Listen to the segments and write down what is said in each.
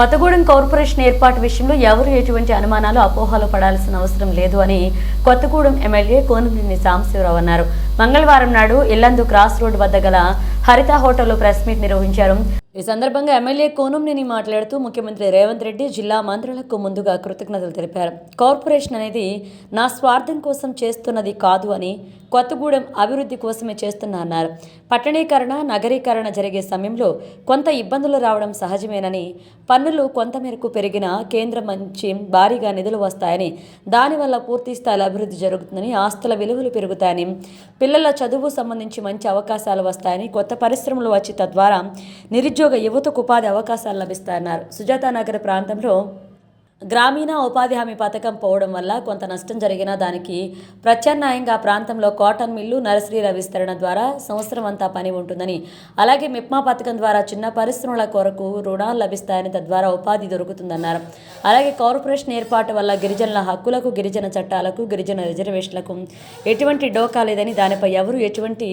Kothagudem corporation ఏర్పాటు విషయంలో ఎవరు ఎటువంటి అనుమానాలు అపోహలు పడాల్సిన అవసరం లేదు అని కొత్తగూడెం ఎమ్మెల్యే కోనమినేని సాంబశివరావు అన్నారు. మంగళవారం నాడు ఇల్లందు క్రాస్ రోడ్ వద్ద గల హరిత హోటల్లో ప్రెస్ మీట్ నిర్వహించారు. ఈ సందర్భంగా ఎమ్మెల్యే కోనంనేని మాట్లాడుతూ ముఖ్యమంత్రి రేవంత్ రెడ్డి జిల్లా మంత్రులకు ముందుగా కృతజ్ఞతలు తెలిపారు. కార్పొరేషన్ అనేది నా స్వార్థం కోసం చేస్తున్నది కాదు అని కొత్తగూడెం అభివృద్ధి కోసమే చేస్తున్నా అన్నారు. పట్టణీకరణ నగరీకరణ జరిగే సమయంలో కొంత ఇబ్బందులు రావడం సహజమేనని పన్నులు కొంతమేరకు పెరిగిన కేంద్రం నుంచి భారీగా నిధులు వస్తాయని దానివల్ల పూర్తి స్థాయిలో అభివృద్ధి జరుగుతుందని ఆస్తుల విలువలు పెరుగుతాయని పిల్లల చదువు సంబంధించి మంచి అవకాశాలు వస్తాయని కొత్త పరిశ్రమలు వచ్చి తద్వారా నిరుద్యోగ యువతకు ఉపాధి అవకాశాలు లభిస్తాయన్నారు. సుజాత ప్రాంతంలో గ్రామీణ ఉపాధి హామీ పథకం పోవడం వల్ల కొంత నష్టం జరిగినా దానికి ప్రత్యామ్నాయంగా ప్రాంతంలో కాటన్ మిల్లు నర్సరీల విస్తరణ ద్వారా సంవత్సరం అంతా పని ఉంటుందని అలాగే మిప్మా పథకం ద్వారా చిన్న పరిశ్రమల కొరకు రుణాలు లభిస్తాయని తద్వారా ఉపాధి దొరుకుతుందన్నారు. అలాగే కార్పొరేషన్ ఏర్పాటు వల్ల గిరిజనుల హక్కులకు గిరిజన చట్టాలకు గిరిజన రిజర్వేషన్లకు ఎటువంటి డోకా లేదని దానిపై ఎవరు ఎటువంటి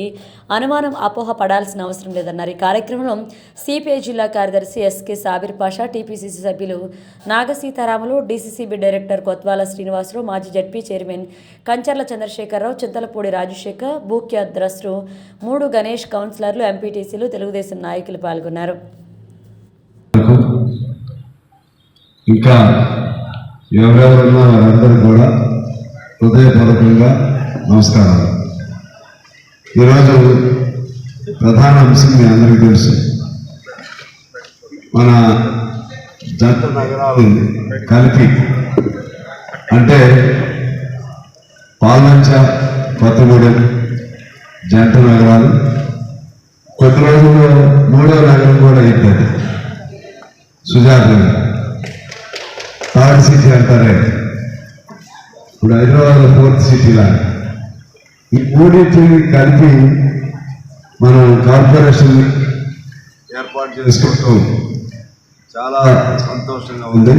అనుమానం అపోహ పడాల్సిన అవసరం లేదన్నారు. ఈ కార్యక్రమంలో సిపిఐ జిల్లా కార్యదర్శి ఎస్కే సాబిర్ పాషా టీపీసీసీ సభ్యులు నాగసీతారాములు డీసీసీబీ డైరెక్టర్ కొత్వాల శ్రీనివాసరావు మాజీ జడ్పీ చైర్మన్ కంచర్ల చంద్రశేఖరరావు చింతలపూడి రాజశేఖర్ భూక్య ద్రస్టు మూడు గణేష్ కౌన్సిలర్లు ఎంపీటీసీలు తెలుగుదేశం నాయకులు పాల్గొన్నారు. ఇంకా ఎవరెవరున్నా వారందరూ కూడా హృదయపూర్వకంగా నమస్కారం ఈరోజు ప్రధాన అంశం మీ అందరికీ తెలుసు. మన జంట నగరాలు కలిపి. అంటే పాల్మంచ కొత్తగూడెం జంట నగరాలు. కొద్ది రోజుల్లో మూడో నగరం కూడా అవుతుంది సుజాత థర్డ్ సిటీ అంటారే. ఇప్పుడు హైదరాబాద్ ఫోర్త్ సిటీ లాగా. ఈ మూడింటిని కలిపి మనం కార్పొరేషన్ ఏర్పాటు చేసుకుంటూ చాలా సంతోషంగా ఉంది.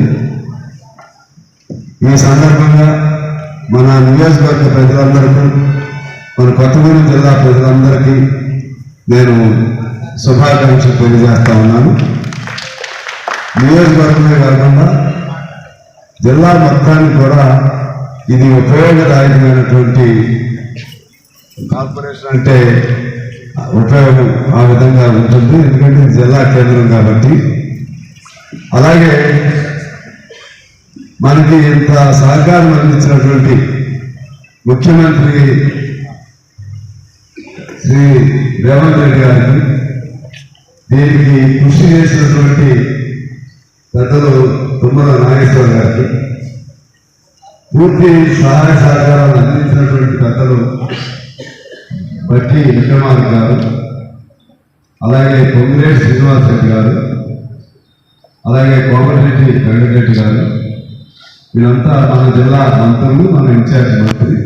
ఈ సందర్భంగా మన నియోజకవర్గ ప్రజలందరికీ మన కొత్తగూడెం జిల్లా ప్రజలందరికీ నేను శుభాకాంక్షలు తెలియజేస్తా ఉన్నాను. నియోజకవర్గమే కాకుండా జిల్లా మొత్తానికి కూడా ఇది ఉపయోగదాయకమైనటువంటి కార్పొరేషన్ అంటే ఉపయోగం ఆ విధంగా ఉంటుంది. ఎందుకంటే జిల్లా కేంద్రం కాబట్టి అలాగే మనకి ఇంత సహకారం అందించినటువంటి ముఖ్యమంత్రి శ్రీ రేవంత్ రెడ్డి గారికి దీనికి కృషి చేసినటువంటి పెద్దలు తుమ్మల నాగేశ్వర గారికి పూర్తి సహాయ సహకారాలు అందించినటువంటి పెద్దలు బట్టి విక్రమార్ గారు అలాగే పొంగిరెడ్డి శ్రీనివాస్ రెడ్డి గారు అలాగే కోమటిరెడ్డి వెంకటరెడ్డి గారు. వీళ్ళంతా మన జిల్లా మంత్రులు మన ఇన్ఛార్జ్ మంత్రి.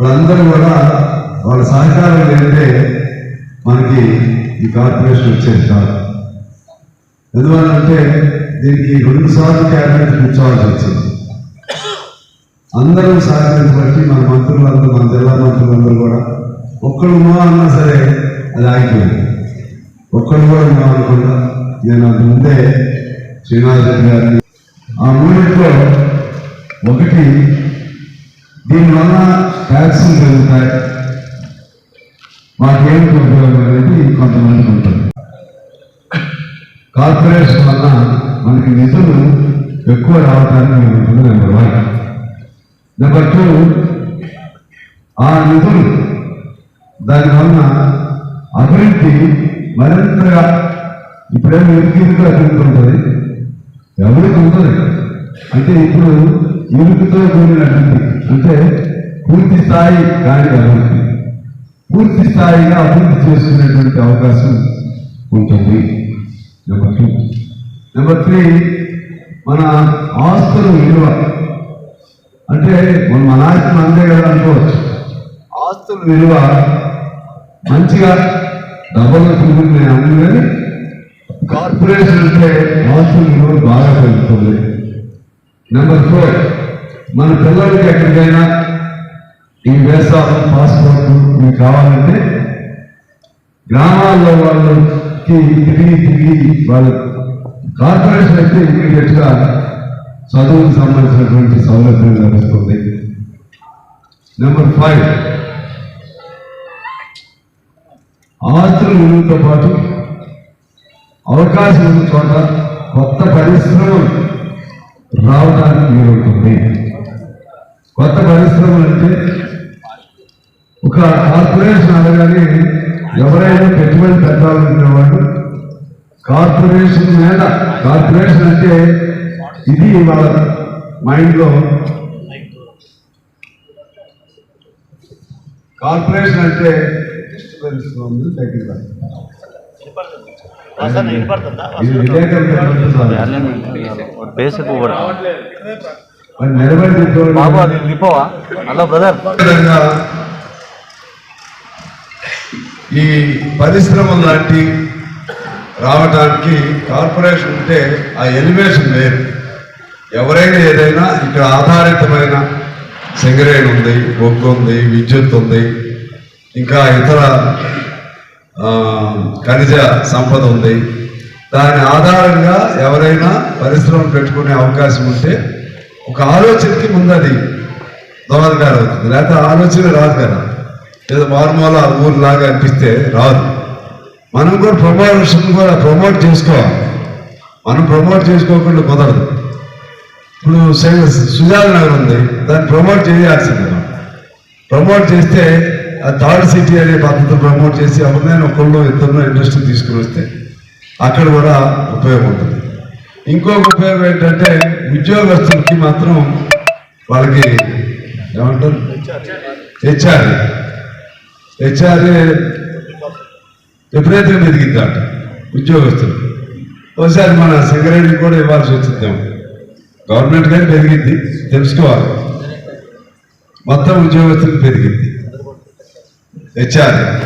వాళ్ళందరూ కూడా వాళ్ళ సహకారం లేదంటే మనకి ఈ కార్పొరేషన్ వచ్చేది కాదు. ఎందువల్లంటే దీనికి రెండు సార్లు క్యాబినెట్ కూర్చోవాల్సి వచ్చింది. అందరూ సహకరించబట్టి మన మంత్రులందరూ మన జిల్లా మంత్రులందరూ కూడా ఒక్కడు మా అన్నా సరే అది ఆగిపోయింది. ఒక్కడు కూడా నో అనకుండా నేను అది ముందే శ్రీనివాస్ గారిని ఆ మూమెంట్లో ఒకటి దీనివల్ల ట్యాక్సులు పెరుగుతాయి మాకేమిటి ఉపయోగం అనేది కొంతమందికి ఉంటుంది. కార్పొరేషన్ వల్ల మనకి నిధులు ఎక్కువ రావడానికి ఉంటుంది నెంబర్ వన్ నెంబర్ టూ ఆ నిధులు దానివల్ల అభివృద్ధి మరింతగా ఇప్పుడేమో ఇరుకిరుకు అభివృద్ధి ఉంటుంది ఎవరికి ఉంటుంది అంటే ఇప్పుడు ఇరుకుతో కూడిన అభివృద్ధి. అంటే పూర్తి స్థాయి కాని అభివృద్ధి. పూర్తి స్థాయిగా అభివృద్ధి చేసుకునేటువంటి అవకాశం ఉంటుంది. నెంబర్ టూ నెంబర్ త్రీ మన ఆస్తుల విలువ. అంటే మన మనానికి అందే కదా అనుకోవచ్చు. ఆస్తుల విలువ మంచిగా డబ్బులు తిరుగుతున్నాయి నేను కానీ కార్పొరేషన్ అంటే ఆస్తుల విలువ బాగా పెరుగుతుంది. నెంబర్ ఫోర్ మన పిల్లలకి ఎక్కడికైనా ఈ వేసా పాస్పోర్ట్ మీకు కావాలంటే గ్రామాల్లో వాళ్ళకి తిరిగి తిరిగి వాళ్ళ కార్పొరేషన్ అయితే ఇమీడియట్గా చదువుకు సంబంధించినటువంటి సౌలభ్యం లభిస్తుంది. నెంబర్ ఫైవ్ ఆస్తులు విలువతో పాటు అవకాశం ఉన్న చోట కొత్త పరిశ్రమలు రావడానికి వీలుంటుంది కొత్త పరిశ్రమలు అంటే ఒక కార్పొరేషన్ అనగానే ఎవరైనా పెట్టుబడి పెట్టాలనుకునే వాళ్ళు కార్పొరేషన్ మీద కార్పొరేషన్ అంటే ఇది వాళ్ళ మైండ్లో. కార్పొరేషన్ అంటే డిస్టర్బెన్స్ ఉంది బేసిక్ బాబు అది హలో బ్రదర్. ఈ పరిశ్రమల లాంటి రావడానికి కార్పొరేషన్ ఉంటే ఆ ఎలివేషన్ వేరు. ఎవరైనా ఏదైనా ఇక్కడ ఆధారితమైన సింగరేణి ఉంది బొగ్గు ఉంది విద్యుత్ ఉంది ఇంకా ఇతర ఖనిజ సంపద ఉంది. దాని ఆధారంగా ఎవరైనా పరిశ్రమ పెట్టుకునే అవకాశం ఉంటే ఒక ఆలోచనకి ముందు అది దోహదకారం అవుతుంది. లేకపోతే ఆలోచన రాదు కదా. ఏదో మారుమూల ఊరిలాగా అనిపిస్తే రాదు. మనం కూడా ప్రమోషన్ కూడా ప్రమోట్ చేసుకోవాలి. మనం ప్రమోట్ చేసుకోకుండా కుదరదు. ఇప్పుడు సుజాత నగర్ ఉంది. దాన్ని ప్రమోట్ చేయాల్సింది ప్రమోట్ చేస్తే థర్డ్ సిటీ అనే పద్ధతి ప్రమోట్ చేసి ఎవరినైనా ఒకళ్ళు ఇద్దరు ఇండస్ట్రీ తీసుకుని వస్తే అక్కడ కూడా ఉపయోగం ఉంటుంది. ఇంకొక ఉపయోగం ఏంటంటే ఉద్యోగస్తులకి మాత్రం వాళ్ళకి ఏమంటారు? హెచ్ఆర్. హెచ్ఆర్ విపరీతంగా ఎదిగిద్దాట ఉద్యోగస్తులు. ఒకసారి మన సింగరేణి కూడా ఇవ్వాల్సి వచ్చిందేమో గవర్నమెంట్ కానీ పెరిగింది తెలుసుకోవాలి. మొత్తం ఉద్యోగస్తులకు పెరిగింది Geçer.